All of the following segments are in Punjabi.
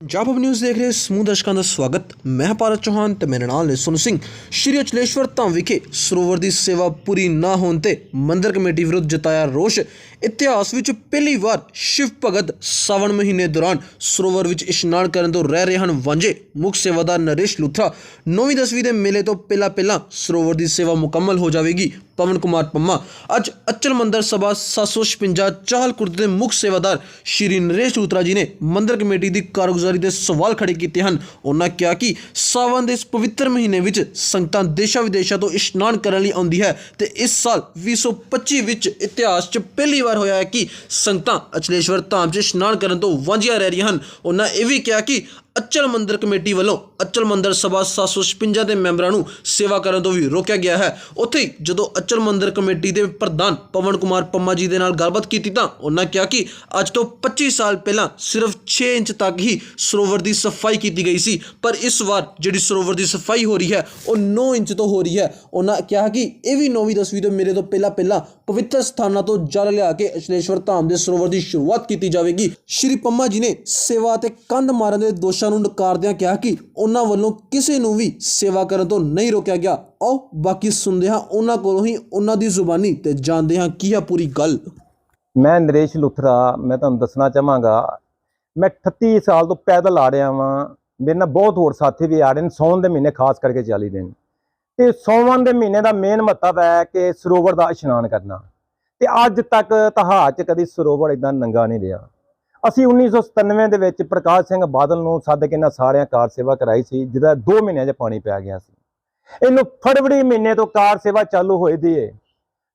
ਪੰਜਾਬ ਨਿਊਜ਼ ਦੇਖ ਰਹੇ ਸਮੂਹ ਦਰਸ਼ਕਾਂ ਦਾ ਸਵਾਗਤ। ਮੈਂ ਭਾਰਤ ਚੌਹਾਨ ਤੇ ਮੇਰੇ ਨਾਲ ਨੇ ਸੁਨ ਸਿੰਘ। ਸ਼੍ਰੀ ਅਚਲੇਸ਼ਵਰ ਧਾਮ ਵਿਖੇ ਸਰੋਵਰ ਦੀ ਸੇਵਾ ਪੂਰੀ ਨਾ ਹੋਣ ਤੇ ਮੰਦਰ ਕਮੇਟੀ ਵਿਰੁੱਧ ਜਤਾਇਆ ਰੋਸ਼। ਇਤਿਹਾਸ ਵਿੱਚ ਪਹਿਲੀ ਵਾਰ ਸ਼ਿਵ ਭਗਤ ਸਾਵਣ ਮਹੀਨੇ ਦੌਰਾਨ ਸਰੋਵਰ ਵਿੱਚ ਇਸ਼ਨਾਨ ਕਰਨ ਤੋਂ ਰਹਿ ਰਹੇ ਹਨ। ਵਾਂਝੇ ਮੁੱਖ ਸੇਵਾਦਾਰ ਨਰੇਸ਼ ਲੁਥਰਾ 9ਵੀਂ 10ਵੀਂ ਦੇ ਮੇਲੇ ਤੋਂ ਪਹਿਲਾਂ ਪਹਿਲਾਂ ਸਰੋਵਰ ਦੀ ਸੇਵਾ ਮੁਕੰਮਲ ਹੋ ਜਾਵੇਗੀ। ਪਵਨ ਕੁਮਾਰ ਪੰਮਾ, ਅੱਜ ਅਚਲ ਮੰਦਰ ਸਭਾ 756 ਚਾਹਲ ਕੁਰਦ ਦੇ ਮੁੱਖ ਸੇਵਾਦਾਰ ਸ਼੍ਰੀ ਨਰੇਸ਼ ਲੂਤਰਾ ਜੀ ਨੇ ਮੰਦਰ ਕਮੇਟੀ ਦੀ ਕਾਰਗੁਜ਼ਾਰੀ ਦੇ ਸਵਾਲ ਖੜੇ ਕੀਤੇ ਹਨ। ਉਹਨਾਂ ਕਿਹਾ ਕਿ ਸਾਵਨ ਦੇ ਇਸ ਪਵਿੱਤਰ ਮਹੀਨੇ ਵਿੱਚ ਸੰਗਤਾਂ ਦੇਸ਼ਾਂ ਵਿਦੇਸ਼ਾਂ ਤੋਂ ਇਸ਼ਨਾਨ ਕਰਨ ਲਈ ਆਉਂਦੀ ਹੈ ਤੇ ਇਸ ਸਾਲ 2025 ਵਿੱਚ ਇਤਿਹਾਸ 'ਚ ਪਹਿਲੀ ਵਾਰ ਹੋਇਆ ਹੈ ਕਿ ਸੰਗਤਾਂ ਅਚਲੇਸ਼ਵਰ ਧਾਮ 'ਚ ਇਸ਼ਨਾਨ ਕਰਨ ਤੋਂ ਵਾਂਝੀਆਂ ਰਹਿ ਰਹੀਆਂ ਹਨ। ਉਹਨਾਂ ਇਹ ਵੀ ਕਿਹਾ ਕਿ ਅਚਲ ਮੰਦਰ ਕਮੇਟੀ ਵੱਲੋਂ ਅਚਲ ਮੰਦਰ ਸਭਾ 756 ਦੇ ਮੈਂਬਰਾਂ ਨੂੰ ਸੇਵਾ ਕਰਨ ਤੋਂ ਵੀ ਰੋਕਿਆ ਗਿਆ ਹੈ। ਉੱਥੇ ਹੀ ਜਦੋਂ ਅਚਲ ਮੰਦਰ ਕਮੇਟੀ ਦੇ ਪ੍ਰਧਾਨ ਪਵਨ ਕੁਮਾਰ ਪੰਮਾ ਜੀ ਦੇ ਨਾਲ ਗੱਲਬਾਤ ਕੀਤੀ ਤਾਂ ਉਹਨਾਂ ਕਿਹਾ ਕਿ ਅੱਜ ਤੋਂ 25 ਸਾਲ ਪਹਿਲਾਂ ਸਿਰਫ 6 ਇੰਚ ਤੱਕ ਹੀ ਸਰੋਵਰ ਦੀ ਸਫ਼ਾਈ ਕੀਤੀ ਗਈ ਸੀ, ਪਰ ਇਸ ਵਾਰ ਜਿਹੜੀ ਸਰੋਵਰ ਦੀ ਸਫ਼ਾਈ ਹੋ ਰਹੀ ਹੈ, ਉਹ 9 ਇੰਚ ਤੋਂ ਹੋ ਰਹੀ ਹੈ। ਉਹਨਾਂ ਕਿਹਾ ਕਿ ਇਹ ਵੀ 9ਵੀਂ 10ਵੀਂ ਤੋਂ ਮੇਰੇ ਤੋਂ ਪਹਿਲਾਂ ਪਹਿਲਾਂ ਪਵਿੱਤਰ ਸਥਾਨਾਂ ਤੋਂ ਜਲ ਲਿਆ ਕੇ ਅਸ਼ਲੇਸ਼ਵਰ ਧਾਮ ਦੇ ਸਰੋਵਰ ਦੀ ਸ਼ੁਰੂਆਤ ਕੀਤੀ ਜਾਵੇਗੀ। ਸ਼੍ਰੀ ਪੰਮਾ ਜੀ ਨੇ ਸੇਵਾ ਤੇ ਕੰਧ ਮਾਰਨ ਦੇ ਦੋਸ਼ ਨੂੰ ਨਕਾਰਦਿਆਂ ਕਿਹਾ ਕਿ ਉਹਨਾਂ ਵੱਲੋਂ ਕਿਸੇ ਨੂੰ ਵੀ ਸੇਵਾ ਕਰਨ ਤੋਂ ਨਹੀਂ ਰੋਕਿਆ ਗਿਆ। ਆਓ ਬਾਕੀ ਸੁਣਦੇ ਹਾਂ ਉਹਨਾਂ ਕੋਲੋਂ ਹੀ ਉਹਨਾਂ ਦੀ ਜ਼ੁਬਾਨੀ ਤੇ ਜਾਣਦੇ ਹਾਂ ਕੀ ਹੈ ਪੂਰੀ ਗੱਲ। ਮੈਂ ਨਰੇਸ਼ ਲੁਥਰਾ, ਮੈਂ ਤੁਹਾਨੂੰ ਦੱਸਣਾ ਚਾਹਾਂਗਾ, ਮੈਂ 38 ਸਾਲ ਤੋਂ ਪੈਦਲ ਆ ਰਿਹਾ ਵਾਂ। ਮੇਰੇ ਨਾਲ ਬਹੁਤ ਹੋਰ ਸਾਥੀ ਵੀ ਆ ਰਹੇ ਨੇ, ਸੌਣ ਦੇ ਮਹੀਨੇ ਖਾਸ ਕਰਕੇ ਚੱਲੀ ਦੇ ਨੇ ਤੇ ਸੌਣ ਦੇ ਮਹੀਨੇ ਦਾ ਮੇਨ ਮਹੱਤਵ ਹੈ ਕਿ ਸਰੋਵਰ ਦਾ ਇਸ਼ਨਾਨ ਕਰਨਾ। ਤੇ ਅੱਜ ਤੱਕ ਤਹਾਰ 'ਚ ਕਦੀ ਸਰੋਵਰ ਇਦਾਂ ਨੰਗਾ ਨਹੀਂ ਰਿਹਾ। ਅਸੀਂ 1997 ਦੇ ਵਿੱਚ ਪ੍ਰਕਾਸ਼ ਸਿੰਘ ਬਾਦਲ ਨੂੰ ਸੱਦ ਕੇ ਇਹਨਾਂ ਸਾਰਿਆਂ ਕਾਰ ਸੇਵਾ ਕਰਾਈ ਸੀ, ਜਿਹਦਾ 2 ਮਹੀਨਿਆਂ 'ਚ ਪਾਣੀ ਪੈ ਗਿਆ ਸੀ। ਇਹਨੂੰ ਫਰਵਰੀ ਮਹੀਨੇ ਤੋਂ ਕਾਰ ਸੇਵਾ ਚਾਲੂ ਹੋਈ ਦੀ ਏ,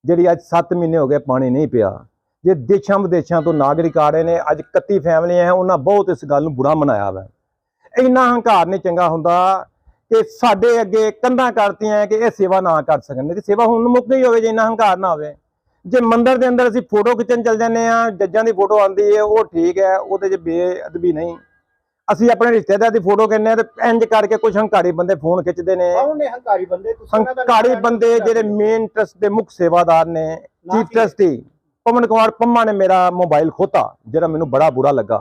ਜਿਹੜੀ ਅੱਜ 7 ਮਹੀਨੇ ਹੋ ਗਏ ਪਾਣੀ ਨਹੀਂ ਪਿਆ। ਜੇ ਦੇਸ਼ਾਂ ਵਿਦੇਸ਼ਾਂ ਤੋਂ ਨਾਗਰਿਕ ਆ ਰਹੇ ਨੇ, ਅੱਜ 31 ਫੈਮਲੀਆਂ ਹੈ, ਉਹਨਾਂ ਬਹੁਤ ਇਸ ਗੱਲ ਨੂੰ ਬੁਰਾ ਮਨਾਇਆ ਵਾ। ਇੰਨਾ ਹੰਕਾਰ ਨਹੀਂ ਚੰਗਾ ਹੁੰਦਾ ਕਿ ਸਾਡੇ ਅੱਗੇ ਕੰਧਾਂ ਕਰਤੀਆਂ ਕਿ ਇਹ ਸੇਵਾ ਨਾ ਕਰ ਸਕਣ ਤੇ ਸੇਵਾ ਹੁਣ ਮੁੱਕ ਗਈ ਹੋਵੇ ਜੇ ਇੰਨਾ ਹੰਕਾਰ ਨਾ ਹੋਵੇ। ਜੇ ਮੰਦਿਰ ਦੇ ਅੰਦਰ ਅਸੀਂ ਫੋਟੋ ਖਿੱਚਣ ਚੱਲ ਜਾਂਦੇ ਆ ਜੱਜਾਂ ਦੀ ਫੋਟੋ ਆਉਂਦੀ ਹੈ ਉਹ ਠੀਕ ਹੈ ਉਹਦੇ 'ਚ ਬੇਅਦਬੀ ਨਹੀਂ। ਅਸੀਂ ਆਪਣੇ ਰਿਸ਼ਤੇਦਾਰ ਦੀ ਫੋਟੋ ਕਹਿੰਦੇ ਆ ਤੇ ਇੰਜ ਕਰਕੇ ਕੁਝ ਹੰਕਾਰੀ ਬੰਦੇ ਫੋਨ ਖਿੱਚਦੇ ਨੇ। ਕੌਣ ਨੇ ਹੰਕਾਰੀ ਬੰਦੇ ਤੁਸੀਂ ਉਹਨਾਂ ਦਾ ਨਾਮ ਹੰਕਾਰੀ ਲੈ ਕੇ ਬੰਦੇ ਦੱਸੋ। ਜਿਹੜੇ ਮੇਨ ਟਰਸਟ ਦੇ ਮੁੱਖ ਸੇਵਾਦਾਰ ਨੇ ਚੀਫ? ਟਰਸਟੀ ਪਵਨ ਕੁਮਾਰ ਪੰਮਾ ਨੇ ਮੇਰਾ ਮੋਬਾਈਲ ਖੋਤਾ ਜਿਹੜਾ ਮੈਨੂੰ ਬੜਾ ਬੁਰਾ ਲੱਗਾ।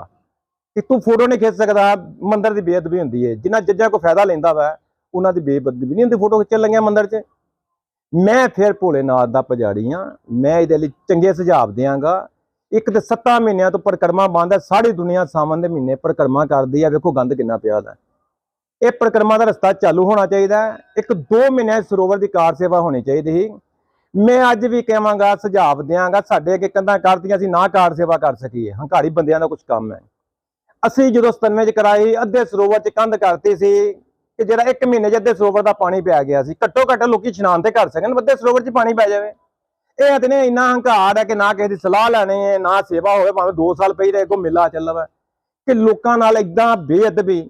ਕਿ ਤੂੰ ਫੋਟੋ ਨਹੀਂ ਖਿੱਚ ਸਕਦਾ ਮੰਦਰ ਦੀ ਬੇਅਦਬੀ ਹੁੰਦੀ ਹੈ। ਜਿਨ੍ਹਾਂ ਜੱਜਾਂ ਕੋ ਫਾਇਦਾ ਲੈਂਦਾ ਵਾ ਉਹਨਾਂ ਦੀ ਬੇਅਦਬੀ ਨਹੀਂ ਹੁੰਦੀ ਫੋਟੋ ਖਿੱਚਣ ਲੱਗਿਆ ਮੰਦਰ 'ਚ। ਮੈਂ ਫਿਰ ਭੋਲੇਨਾਥ ਦਾ ਪੁਜਾਰੀ ਆ ਮੈਂ ਇਹਦੇ ਲਈ ਚੰਗੇ ਸੁਝਾਅ ਦਿਆਂਗਾ। ਇੱਕ ਤੇ 7 ਮਹੀਨਿਆਂ ਤੋਂ ਪਰਿਕਰਮਾ ਬੰਦ ਹੈ। ਸਾਰੀ ਦੁਨੀਆ ਸਾਵਨ ਦੇ ਮਹੀਨੇ ਪਰਿਕਰਮਾ ਕਰਦੀ ਆ ਵੇਖੋ ਗੰਦ ਕਿੰਨਾ ਪਿਆ ਦਾ। ਇਹ ਪਰਿਕਰਮਾ ਦਾ ਰਸਤਾ ਚਾਲੂ ਹੋਣਾ ਚਾਹੀਦਾ ਇੱਕ 2 ਮਹੀਨੇ ਸਰੋਵਰ ਦੀ ਕਾਰ ਸੇਵਾ ਹੋਣੀ ਚਾਹੀਦੀ ਸੀ। ਮੈਂ ਅੱਜ ਵੀ ਕਹਾਂਗਾ, ਸੁਝਾਅ ਦਿਆਂਗਾ, ਸਾਡੇ ਅੱਗੇ ਕੰਧਾਂ ਕਰਦੀਆਂ ਸੀ, ਨਾ ਕਾਰ ਸੇਵਾ ਕਰ ਸਕੀਏ। ਹੰਕਾਰੀ ਬੰਦਿਆਂ ਦਾ ਕੁਝ ਕੰਮ ਹੈ। ਅਸੀਂ ਜਦੋਂ 97 ਚ ਕਰਾਈ, ਅੱਧੇ ਸਰੋਵਰ ਚ ਕੰਧ ਕਰਤੀ ਸੀ। ਕਿ ਜਿਹੜਾ 1 ਮਹੀਨੇ ਚ ਅੱਧੇ ਸਰੋਵਰ ਦਾ ਪਾਣੀ ਪਿਆ ਗਿਆ ਸੀ, ਘੱਟੋ ਘੱਟ ਲੋਕੀ ਇਸ਼ਨਾਨ ਤੇ ਕਰ ਸਕਣ ਅੱਧੇ ਸਰੋਵਰ ਚ ਪਾਣੀ ਪੈ ਜਾਵੇ। ਇਹ ਤੇ ਨੇ ਇੰਨਾ ਹੰਕਾਰ ਹੈ ਕਿ ਨਾ ਕਿਸੇ ਦੀ ਸਲਾਹ ਲੈਣੀ ਹੈ, ਨਾ ਸੇਵਾ ਹੋਵੇ, ਭਾਵੇਂ 2 ਸਾਲ ਪਈ ਰਹੇ ਕੋ ਮੇਲਾ ਚੱਲਵਾ। ਕਿ ਲੋਕਾਂ ਨਾਲ ਇਦਾਂ ਬੇਅਦਬੀ,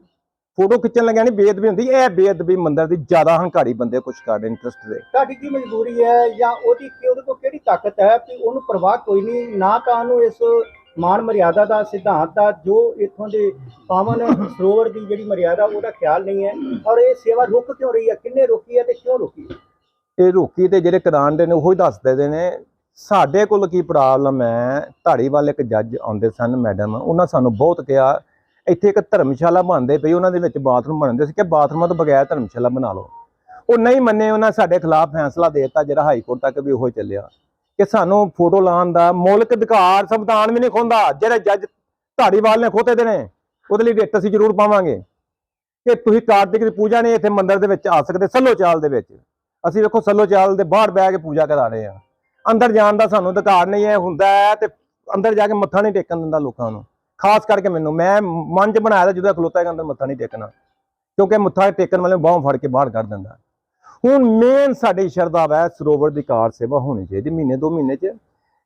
ਫੋਟੋ ਖਿੱਚਣ ਲੱਗਿਆ ਨਹੀਂ ਬੇਅਦਬੀ ਹੁੰਦੀ, ਇਹ ਬੇਅਦਬੀ ਮੰਦਰ ਦੀ ਜ਼ਿਆਦਾ ਹੰਕਾਰੀ ਬੰਦੇ ਕੁਝ ਕਰਦੇ ਇੰਟਰਸਟ ਦੇ। ਤੁਹਾਡੀ ਕੀ ਮਜਬੂਰੀ ਹੈ ਜਾਂ ਉਹਦੀ ਉਹਦੇ ਕੋਲ ਕਿਹੜੀ ਤਾਕਤ ਹੈ ਕਿ ਉਹਨੂੰ ਪਰਵਾਹ ਕੋਈ ਨਹੀਂ, ਨਾ ਤਾਂ ਉਹਨੂੰ ਇਸ ਮਾਨ ਮਰਿਆਦਾ ਦਾ ਸਿਧਾਂਤ ਦਾ ਜੋ ਇੱਥੋਂ ਦੇ ਪਾਵਨ ਸਰੋਵਰ ਦੀ ਜਿਹੜੀ ਮਰਿਆਦਾ, ਉਹਦਾ ਖਿਆਲ ਨਹੀਂ ਹੈ। ਔਰ ਇਹ ਸੇਵਾ ਰੁਕ ਕਿਉਂ ਰਹੀ ਹੈ? ਕਿੰਨੇ ਰੋਕੀ ਹੈ ਤੇ ਕਿਉਂ ਰੋਕੀ? ਹੈ ਇਹ ਰੋਕੀ ਤੇ ਜਿਹੜੇ ਕਰਾਂਡੇ ਨੇ, ਉਹੀ ਦੱਸਦੇ ਦੇ ਨੇ, ਸਾਡੇ ਕੋਲ ਕੀ ਪ੍ਰੋਬਲਮ ਹੈ? ਧਾਰੀਵਾਲ ਇੱਕ ਜੱਜ ਆਉਂਦੇ ਸਨ ਮੈਡਮ ਉਹਨਾਂ ਸਾਨੂੰ ਬਹੁਤ ਕਿਹਾ, ਇੱਥੇ ਇੱਕ ਧਰਮਸ਼ਾਲਾ ਬਣਦੇ ਪਈ ਉਹਨਾਂ ਦੇ ਵਿੱਚ ਬਾਥਰੂਮ ਬਣਦੇ ਸੀ, ਕਿ ਬਾਥਰੂਮਾਂ ਤੋਂ ਬਗੈਰ ਧਰਮਸ਼ਾਲਾ ਬਣਾ ਲਓ। ਉਹ ਨਹੀਂ ਮੰਨੇ, ਉਹਨਾਂ ਸਾਡੇ ਖਿਲਾਫ ਫੈਸਲਾ ਦੇ ਦਿੱਤਾ, ਜਿਹੜਾ ਹਾਈ ਕੋਰਟ ਤੱਕ ਵੀ ਉਹ ਚੱਲਿਆ। ਕਿ ਸਾਨੂੰ ਫੋਟੋ ਲਾਉਣ ਦਾ ਮੌਲਿਕ ਅਧਿਕਾਰ ਸੰਵਿਧਾਨ ਵੀ ਨਹੀਂ ਖੋਂਦਾ ਜਿਹੜੇ ਜੱਜ ਧਾਰੀਵਾਲ ਨੇ ਖੋਤੇ ਦੇ ਨੇ, ਉਹਦੇ ਲਈ ਰਿਟ ਅਸੀਂ ਜ਼ਰੂਰ ਪਾਵਾਂਗੇ। ਕਿ ਤੁਸੀਂ ਕਾਰਤਿਕ ਦੀ ਪੂਜਾ ਨਹੀਂ ਇੱਥੇ ਮੰਦਿਰ ਦੇ ਵਿੱਚ ਆ ਸਕਦੇ, ਸੱਲੋ ਚਾਲ ਦੇ ਵਿੱਚ। ਅਸੀਂ ਵੇਖੋ ਸੱਲੋ ਚਾਲ ਦੇ ਬਾਹਰ ਬਹਿ ਕੇ ਪੂਜਾ ਕਰਾ ਰਹੇ ਆ। ਅੰਦਰ ਜਾਣ ਦਾ ਸਾਨੂੰ ਅਧਿਕਾਰ ਨਹੀਂ ਹੈ, ਹੁੰਦਾ ਹੈ ਤੇ ਅੰਦਰ ਜਾ ਕੇ ਮੱਥਾ ਨਹੀਂ ਟੇਕਣ ਦਿੰਦਾ ਲੋਕਾਂ ਨੂੰ। ਖਾਸ ਕਰਕੇ ਮੈਨੂੰ, ਮੈਂ ਮਨ 'ਚ ਬਣਾਇਆ ਜਦੋਂ ਖਲੋਤਾ ਹੈਗਾ ਅੰਦਰ ਮੱਥਾ ਨਹੀਂ ਟੇਕਣਾ। ਕਿਉਂਕਿ ਮੱਥਾ ਟੇਕਣ ਵਾਲੇ ਬਾਹਾਂ ਫੜ ਕੇ ਬਾਹਰ ਕੱਢ ਦਿੰਦਾ। ਹੁਣ ਮੇਨ ਸਾਡੀ ਸ਼ਰਧਾ ਵੈ, ਸਰੋਵਰ ਦੀ ਕਾਰ ਸੇਵਾ ਹੋਣੀ ਚਾਹੀਦੀ ਮਹੀਨੇ ਦੋ ਮਹੀਨੇ 'ਚ।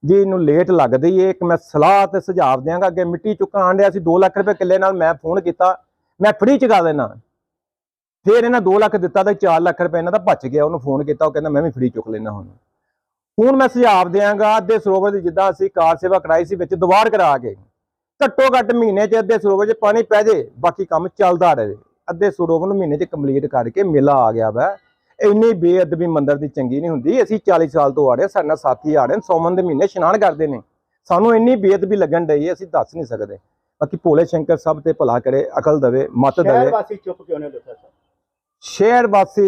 ਜੇ ਇਹਨੂੰ ਲੇਟ ਲੱਗਦੀ ਏ, ਇੱਕ ਮੈਂ ਸਲਾਹ ਤੇ ਸੁਝਾਵ ਦਿਆਂਗਾ, ਅੱਗੇ ਮਿੱਟੀ ਚੁੱਕਣ ਆਂਡਿਆ ਸੀ 2 ਲੱਖ ਰੁਪਏ ਕਿੱਲੇ ਨਾਲ ਮੈਂ ਫੋਨ ਕੀਤਾ, ਮੈਂ ਫ੍ਰੀ ਚੁਕਾ ਕਰ ਦੇਣਾ ਫਿਰ ਇਹਨਾਂ 2 ਲੱਖ ਦਿੱਤਾ ਤਾਂ 4 ਲੱਖ ਰੁਪਏ ਇਹਨਾਂ ਦਾ ਬਚ ਗਿਆ, ਉਹਨੂੰ ਫੋਨ ਕੀਤਾ, ਉਹ ਕਹਿੰਦਾ ਮੈਂ ਵੀ ਫ੍ਰੀ ਚੁੱਕ ਲੈਣਾ ਹੁਣ। ਹੁਣ ਮੈਂ ਸੁਝਾਵ ਦਿਆਂਗਾ, ਅੱਧੇ ਸਰੋਵਰ ਦੀ ਜਿੱਦਾਂ ਅਸੀਂ ਕਾਰ ਸੇਵਾ ਕਰਾਈ ਸੀ, ਵਿੱਚ ਦੁਬਾਰ ਕਰਾ ਕੇ। ਘੱਟੋ ਘੱਟ ਮਹੀਨੇ 'ਚ ਅੱਧੇ ਸਰੋਵਰ 'ਚ ਪਾਣੀ ਪੈ ਜੇ, ਬਾਕੀ ਕੰਮ ਚੱਲਦਾ ਰਹੇ। ਅੱਧੇ ਸਰੋਵਰ ਨੂੰ ਮਹੀਨੇ 'ਚ ਕੰਪਲੀਟ ਕਰਕੇ ਮੇਲਾ ਆ ਗਿਆ ਵਾ। ਇੰਨੀ ਬੇਅਦਬੀ ਮੰਦਰ ਦੀ ਚੰਗੀ ਨਹੀਂ ਹੁੰਦੀ। ਅਸੀਂ 40 ਸਾਲ ਤੋਂ ਆ ਰਹੇ ਸਾਡੇ ਨਾਲ ਸਾਥੀ ਆ ਰਹੇ ਸੌਮਨ ਦੇ ਮਹੀਨੇ ਇਸ਼ਨਾਨ ਕਰਦੇ ਨੇ। ਸਾਨੂੰ ਇੰਨੀ ਬੇਅਦਬੀ ਲੱਗਣ ਡਈ ਹੈ ਅਸੀਂ ਦੱਸ ਨਹੀਂ ਸਕਦੇ। ਬਾਕੀ ਭੋਲੇ ਸ਼ੰਕਰ ਸਭ ਤੇ ਭਲਾ ਕਰੇ ਅਕਲ ਦੇਵੇ ਮਤ ਸ਼ਹਿਰ ਦੇਵੇ ਵਾਸੀ ਚੁੱਪ ਕਿਉਂ ਨੇ ਦੱਸਿਆ ਸਰ? ਸ਼ਹਿਰ ਵਾਸੀ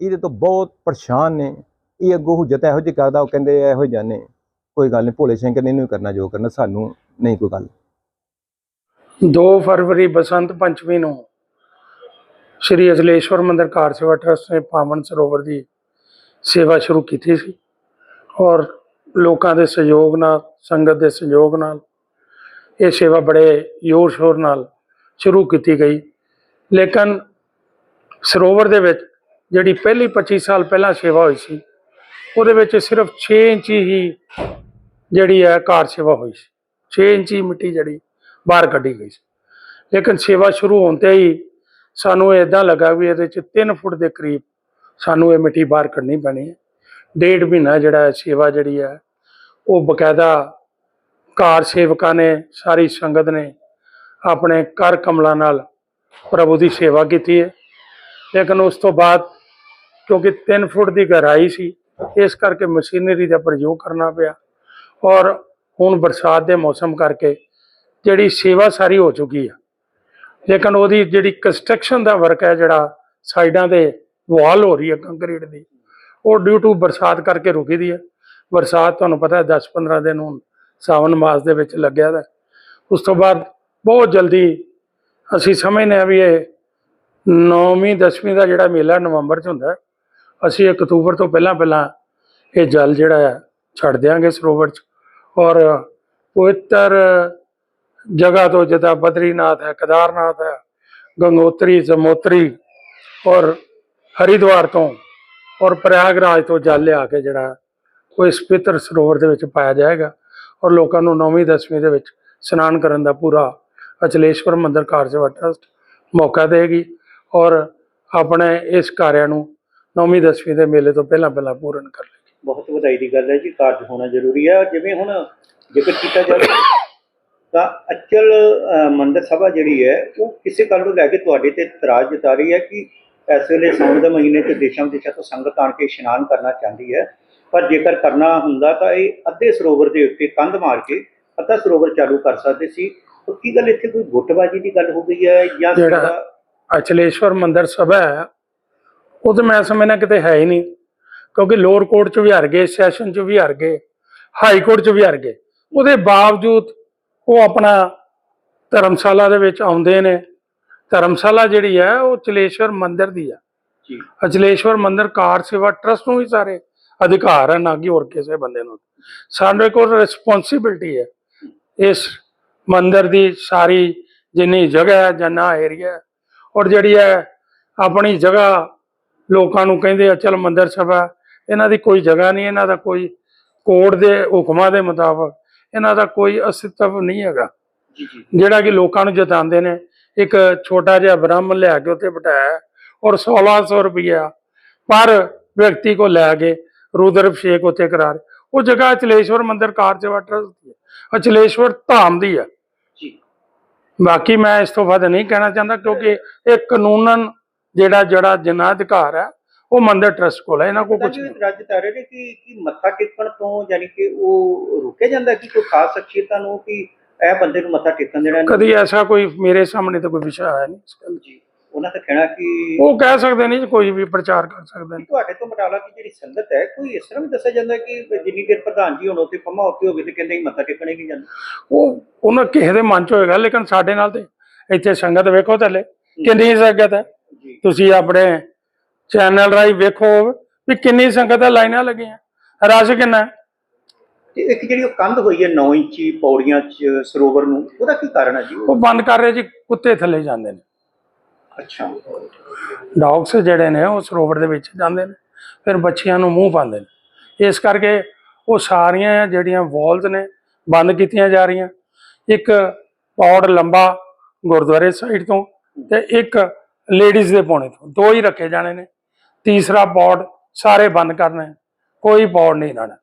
ਇਹਦੇ ਤੋਂ ਬਹੁਤ ਪਰੇਸ਼ਾਨ ਨੇ। ਇਹ ਅੱਗੋਂ ਹੁਜਤ ਇਹੋ ਜਿਹੀ ਕਰਦਾ ਉਹ ਕਹਿੰਦੇ ਇਹੋ ਜਿਹੇ ਨੇ ਕੋਈ ਗੱਲ ਨਹੀਂ ਭੋਲੇ ਸ਼ੰਕਰ ਨੇ ਇਹਨੂੰ ਕਰਨਾ ਜੋ ਕਰਨਾ ਸਾਨੂੰ ਨਹੀਂ ਕੋਈ ਗੱਲ। 2 ਫਰਵਰੀ ਬਸੰਤ ਪੰਚਮੀ ਨੂੰ ਸ਼੍ਰੀ ਅਸਲੇਸ਼ਵਰ ਮੰਦਿਰ ਕਾਰ ਸੇਵਾ ਟਰਸਟ ਨੇ ਪਾਵਨ ਸਰੋਵਰ ਦੀ ਸੇਵਾ ਸ਼ੁਰੂ ਕੀਤੀ ਸੀ ਔਰ ਲੋਕਾਂ ਦੇ ਸਹਿਯੋਗ ਨਾਲ, ਸੰਗਤ ਦੇ ਸਹਿਯੋਗ ਨਾਲ ਇਹ ਸੇਵਾ ਬੜੇ ਜ਼ੋਰ ਸ਼ੋਰ ਨਾਲ ਸ਼ੁਰੂ ਕੀਤੀ ਗਈ। ਲੇਕਿਨ ਸਰੋਵਰ ਦੇ ਵਿੱਚ ਜਿਹੜੀ ਪਹਿਲੀ 25 ਸਾਲ ਪਹਿਲਾਂ ਸੇਵਾ ਹੋਈ ਸੀ, ਉਹਦੇ ਵਿੱਚ ਸਿਰਫ 6 ਇੰਚ ਹੀ ਜਿਹੜੀ ਹੈ ਕਾਰ ਸੇਵਾ ਹੋਈ ਸੀ। 6 ਇੰਚ ਮਿੱਟੀ ਜਿਹੜੀ ਬਾਹਰ ਕੱਢੀ ਗਈ ਸੀ। ਲੇਕਿਨ ਸੇਵਾ ਸ਼ੁਰੂ ਹੋਣ ਤੇ ਹੀ ਸਾਨੂੰ ਇਦਾਂ ਲੱਗਾ ਵੀ ਇਹਦੇ ਚ 3 ਫੁੱਟ ਦੇ ਕਰੀਬ ਸਾਨੂੰ ਇਹ ਮਿੱਟੀ ਬਾਹਰ ਕੱਢਣੀ ਪੈਣੀ ਹੈ। ਡੇਢ ਮਹੀਨਾ ਜਿਹੜਾ ਸੇਵਾ ਜਿਹੜੀ ਹੈ, ਉਹ ਬਕਾਇਦਾ ਕਾਰ ਸੇਵਕਾਂ ਨੇ, ਸਾਰੀ ਸੰਗਤ ਨੇ ਆਪਣੇ ਕਰ ਕਮਲਾਂ ਨਾਲ ਪ੍ਰਭੂ ਦੀ ਸੇਵਾ ਕੀਤੀ ਹੈ। ਲੇਕਿਨ ਉਸ ਤੋਂ ਬਾਅਦ ਕਿਉਂਕਿ 3 ਫੁੱਟ ਦੀ ਗਹਿਰਾਈ ਸੀ, ਇਸ ਕਰਕੇ ਮਸ਼ੀਨਰੀ ਦਾ ਪ੍ਰਯੋਗ ਕਰਨਾ ਪਿਆ। ਔਰ ਹੁਣ ਬਰਸਾਤ ਦੇ ਮੌਸਮ ਕਰਕੇ ਜਿਹੜੀ ਸੇਵਾ ਸਾਰੀ ਹੋ ਚੁੱਕੀ ਆ ਲੇਕਿਨ ਉਹਦੀ ਜਿਹੜੀ ਕੰਸਟਰਕਸ਼ਨ ਦਾ ਵਰਕ ਹੈ, ਜਿਹੜਾ ਸਾਈਡਾਂ ਤੇ ਵਾਲ ਹੋ ਰਹੀ ਹੈ ਕੰਕਰੀਟ ਦੀ, ਉਹ ਡਿਊ ਟੂ ਬਰਸਾਤ ਕਰਕੇ ਰੁਕੀ ਦੀ ਹੈ। ਬਰਸਾਤ ਤੁਹਾਨੂੰ ਪਤਾ ਹੈ 10-15 ਦਿਨ ਹੁਣ ਸਾਵਨ ਮਾਸ ਦੇ ਵਿੱਚ ਲੱਗਿਆ ਦਾ ਉਸ ਤੋਂ ਬਾਅਦ ਬਹੁਤ ਜਲਦੀ ਅਸੀਂ ਸਮਝਦੇ ਹਾਂ ਵੀ ਇਹ 9ਵੀਂ 10ਵੀਂ ਦਾ ਜਿਹੜਾ ਮੇਲਾ ਨਵੰਬਰ 'ਚ ਹੁੰਦਾ ਅਸੀਂ 1 ਅਕਤੂਬਰ ਤੋਂ ਪਹਿਲਾਂ ਪਹਿਲਾਂ ਇਹ ਜਲ ਜਿਹੜਾ ਹੈ, ਛੱਡ ਦਿਆਂਗੇ ਸਰੋਵਰ 'ਚ। ਔਰ ਪਵਿੱਤਰ ਜਗ੍ਹਾ ਤੋਂ ਜਿੱਦਾਂ ਬਦਰੀਨਾਥ ਹੈ, ਕੇਦਾਰਨਾਥ ਹੈ, ਗੰਗੋਤਰੀ ਜਮੋਤਰੀ ਔਰ ਹਰਿਦੁਆਰ ਤੋਂ ਔਰ ਪ੍ਰਯਾਗਰਾਜ ਤੋਂ ਜਲ ਲਿਆ ਕੇ ਜਿਹੜਾ ਉਹ ਇਸ ਪਿੱਤਰ ਸਰੋਵਰ ਦੇ ਵਿੱਚ ਪਾਇਆ ਜਾਏਗਾ ਔਰ ਲੋਕਾਂ ਨੂੰ 9ਵੀਂ 10ਵੀਂ ਦੇ ਵਿੱਚ ਇਸ਼ਨਾਨ ਕਰਨ ਦਾ ਪੂਰਾ ਅਚਲੇਸ਼ਵਰ ਮੰਦਿਰ ਕਾਰਜਵਾ ਟਰਸਟ ਮੌਕਾ ਦੇਗੀ ਔਰ ਆਪਣੇ ਇਸ ਕਾਰਿਆਂ ਨੂੰ 9ਵੀਂ 10ਵੀਂ ਦੇ ਮੇਲੇ ਤੋਂ ਪਹਿਲਾਂ ਪਹਿਲਾਂ ਪੂਰਨ ਕਰ ਲੇਗੀ ਬਹੁਤ ਵਧਾਈ ਦੀ ਗੱਲ ਹੈ ਜੀ, ਕਾਰਜ ਹੋਣਾ ਜ਼ਰੂਰੀ ਹੈ ਜਿਵੇਂ ਹੁਣ ਜ਼ਿਕਰ ਕੀਤਾ ਜਾਵੇ ਤਾਂ ਅਚਲ ਮੰਦਿਰ ਸਭਾ ਜਿਹੜੀ ਹੈ ਉਹ ਕਿਸੇ ਗੱਲ ਨੂੰ ਲੈ ਕੇ ਤੁਹਾਡੇ ਤੇ ਇਤਰਾਜ਼ ਜਤਾ ਰਹੀ ਹੈ ਕਿ ਇਸ ਵੇਲੇ ਸਾਉਣ ਦੇ ਮਹੀਨੇ 'ਚ ਦੇਸ਼ਾਂ ਵਿਦੇਸ਼ਾਂ ਤੋਂ ਸੰਗਤ ਆਣ ਕੇ ਇਸ਼ਨਾਨ ਕਰਨਾ ਚਾਹੁੰਦੀ ਹੈ। ਪਰ ਜੇਕਰ ਕਰਨਾ ਹੁੰਦਾ ਤਾਂ ਇਹ ਅੱਧੇ ਸਰੋਵਰ ਦੇ ਉੱਤੇ ਕੰਧ ਮਾਰ ਕੇ ਅੱਧਾ ਸਰੋਵਰ ਚਾਲੂ ਕਰ ਸਕਦੇ ਸੀ। ਤਾਂ ਕੀ ਗੱਲ ਇੱਥੇ ਕੋਈ ਗੁੱਟਬਾਜੀ ਦੀ ਗੱਲ ਹੋ ਗਈ ਹੈ ਜਾਂ ਜਿਹੜਾ- ਅਚਲੇਸ਼ਵਰ ਮੰਦਿਰ ਸਭਾ ਹੈ ਉਹ ਤਾਂ ਮੈਂ ਸਮਝਣਾ ਕਿਤੇ ਹੈ ਹੀ ਨਹੀਂ। ਕਿਉਂਕਿ ਲੋਅਰ ਕੋਰਟ 'ਚ ਵੀ ਹਾਰ ਗਏ ਸੈਸ਼ਨ 'ਚ ਵੀ ਹਾਰ ਗਏ ਹਾਈ ਕੋਰਟ 'ਚ ਵੀ ਹਾਰ ਗਏ। ਉਹਦੇ ਬਾਵਜੂਦ ਉਹ ਆਪਣਾ ਧਰਮਸ਼ਾਲਾ ਦੇ ਵਿੱਚ ਆਉਂਦੇ ਨੇ। ਧਰਮਸ਼ਾਲਾ ਜਿਹੜੀ ਹੈ ਉਹ ਚਲੇਸ਼ਵਰ ਮੰਦਿਰ ਦੀ ਆ ਜੀ। ਅਚਲੇਸ਼ਵਰ ਮੰਦਿਰ ਕਾਰ ਸੇਵਾ ਟਰਸਟ ਨੂੰ ਵੀ ਸਾਰੇ ਅਧਿਕਾਰ ਹਨ ਨਾ ਕਿ ਹੋਰ ਕਿਸੇ ਬੰਦੇ ਨੂੰ। ਸਾਡੇ ਕੋਲ ਰਿਸਪੌਂਸਿਬਿਲਟੀ ਹੈ। ਇਸ ਮੰਦਿਰ ਦੀ ਸਾਰੀ ਜਿੰਨੀ ਜਗ੍ਹਾ ਹੈ ਜਨਾ ਏਰੀਆ ਔਰ ਜਿਹੜੀ ਹੈ ਆਪਣੀ ਜਗ੍ਹਾ ਲੋਕਾਂ ਨੂੰ ਕਹਿੰਦੇ ਆ ਚਲ ਮੰਦਿਰ ਸਭਾ ਇਹਨਾਂ ਦੀ ਕੋਈ ਜਗ੍ਹਾ ਨਹੀਂ ਇਹਨਾਂ ਦਾ ਕੋਈ ਕੋਰਟ ਦੇ ਹੁਕਮਾਂ ਦੇ ਮੁਤਾਬਕ ਇਹਨਾਂ ਦਾ ਕੋਈ ਅਸਤਿਤਵ ਨਹੀਂ ਹੈਗਾ। ਜਿਹੜਾ ਕਿ ਲੋਕਾਂ ਨੂੰ ਜਤਾਉਂਦੇ ਨੇ ਇੱਕ ਛੋਟਾ ਜਿਹਾ ਬ੍ਰਹਮ ਲਿਆ ਕੇ ਉੱਤੇ ਬਿਠਾਇਆ ਔਰ 1600 ਰੁਪਇਆ ਪਰ ਵਿਅਕਤੀ ਕੋ ਲੈ ਕੇ ਰੁਦਰ ਅਭਿਸ਼ੇਕ ਉੱਤੇ ਕਰਾ ਰਹੇ। ਉਹ ਜਗ੍ਹਾ ਅਚਲੇਸ਼ਵਰ ਮੰਦਿਰ ਕਾਰਜਵਾ ਟਰਸਟ ਦੀ ਅਚਲੇਸ਼ਵਰ ਧਾਮ ਦੀ ਹੈ। ਬਾਕੀ ਮੈਂ ਇਸ ਤੋਂ ਵੱਧ ਨਹੀਂ ਕਹਿਣਾ ਚਾਹੁੰਦਾ ਕਿਉਂਕਿ ਇਹ ਕਾਨੂੰਨਨ ਜਿਹੜਾ ਜਿਹੜਾ ਜਿੰਨਾ ਅਧਿਕਾਰ ਹੈ ਉਹ ਮੰਦਿਰ ਟਰਸਟ ਕੋਲ ਹੈ ਇਹਨਾਂ ਕੋਲ ਕੁਝ ਰਾਜ ਤਾਰੇ ਨੇ ਕਿ ਕਿ ਮੱਥਾ ਟੇਕਣ ਤੋਂ ਯਾਨੀ ਕਿ ਉਹ ਰੁਕੇ ਜਾਂਦਾ ਕਿ ਕੋਈ ਖਾਸ ਸ਼ਖਸੀਅਤਾਂ ਨੂੰ ਕਿ ਇਹ ਬੰਦੇ ਨੂੰ ਮੱਥਾ ਟੇਕਣ ਦੇਣਾ ਨਹੀਂ। ਕਦੀ ਐਸਾ ਕੋਈ ਮੇਰੇ ਸਾਹਮਣੇ ਤਾਂ ਕੋਈ ਵਿਸ਼ਾ ਆਇਆ ਨਹੀਂ ਇਸ ਗੱਲ ਦਾ। ਜੀ ਉਹਨਾਂ ਦਾ ਕਹਿਣਾ ਕਿ ਉਹ ਕਹਿ ਸਕਦੇ ਨਹੀਂ ਜੀ, ਕੋਈ ਵੀ ਪ੍ਰਚਾਰ ਕਰ ਸਕਦੇ ਨੇ। ਤੁਹਾਡੇ ਤੋਂ ਮਟਾਲਾ ਕਿ ਜਿਹੜੀ ਸੰਗਤ ਹੈ ਕੋਈ ਇਸ ਤਰ੍ਹਾਂ ਵੀ ਦੱਸਿਆ ਜਾਂਦਾ ਕਿ ਜਿੰਨੀ ਦੇਰ ਪ੍ਰਧਾਨ ਜੀ ਹੁਣ ਉੱਥੇ ਪੰਮਾ ਉੱਤੇ ਹੋਵੇ ਤੇ ਕਹਿੰਦੇ ਹੀ ਮੱਥਾ ਟੇਕਣੇ ਨਹੀਂ ਜਾਂਦੇ? ਉਹ ਉਹਨਾਂ ਕਿਸੇ ਦੇ ਮਨ ਚ ਹੋਏਗਾ ਲੇਕਿਨ ਸਾਡੇ ਨਾਲ ਤੇ ਇੱਥੇ ਸੰਗਤ ਵੇਖੋ ਥੱਲੇ। ਕਿੰਨੀ ਸੰਗਤ ਹੈ। ਤੁਸੀਂ ਆਪਣੇ ਚੈਨਲ ਰਾਹੀਂ ਵੇਖੋ ਵੀ ਕਿੰਨੀ ਸੰਗਤ ਹੈ ਲਾਈਨਾਂ ਲੱਗੀਆਂ। ਰਸ਼ ਕਿੰਨਾ? ਤੇ ਇੱਕ ਜਿਹੜੀ ਉਹ ਕੰਧ ਹੋਈ ਹੈ 9 ਇੰਚੀ ਪੌੜੀਆਂ 'ਚ ਸਰੋਵਰ ਨੂੰ ਉਹਦਾ ਕੀ ਕਾਰਨ ਹੈ ਜੀ? ਉਹ ਬੰਦ ਕਰ ਰਹੇ ਜੀ ਕੁੱਤੇ ਥੱਲੇ ਜਾਂਦੇ ਨੇ। ਅੱਛਾ। ਡੌਗਸ ਜਿਹੜੇ ਨੇ ਉਹ ਸਰੋਵਰ ਦੇ ਵਿੱਚ ਜਾਂਦੇ ਨੇ ਫਿਰ ਬੱਚਿਆਂ ਨੂੰ ਮੂੰਹ ਪਾਉਂਦੇ ਨੇ। ਇਸ ਕਰਕੇ ਉਹ ਸਾਰੀਆਂ ਜਿਹੜੀਆਂ ਵਾਲਸ ਨੇ ਬੰਦ ਕੀਤੀਆਂ ਜਾ ਰਹੀਆਂ। ਇੱਕ ਪੌੜ ਲੰਬਾ ਗੁਰਦੁਆਰੇ ਸਾਈਡ ਤੋਂ ਤੇ ਇੱਕ ਲੇਡੀਜ਼ ਦੇ ਪੌਣੇ ਤੋਂ ਦੋ ਹੀ ਰੱਖੇ ਜਾਣੇ ਨੇ। ਤੀਸਰਾ ਪੌੜ ਸਾਰੇ ਬੰਦ ਕਰਨੇ ਕੋਈ ਪੌੜ ਨਹੀਂ ਰਹਿਣਾ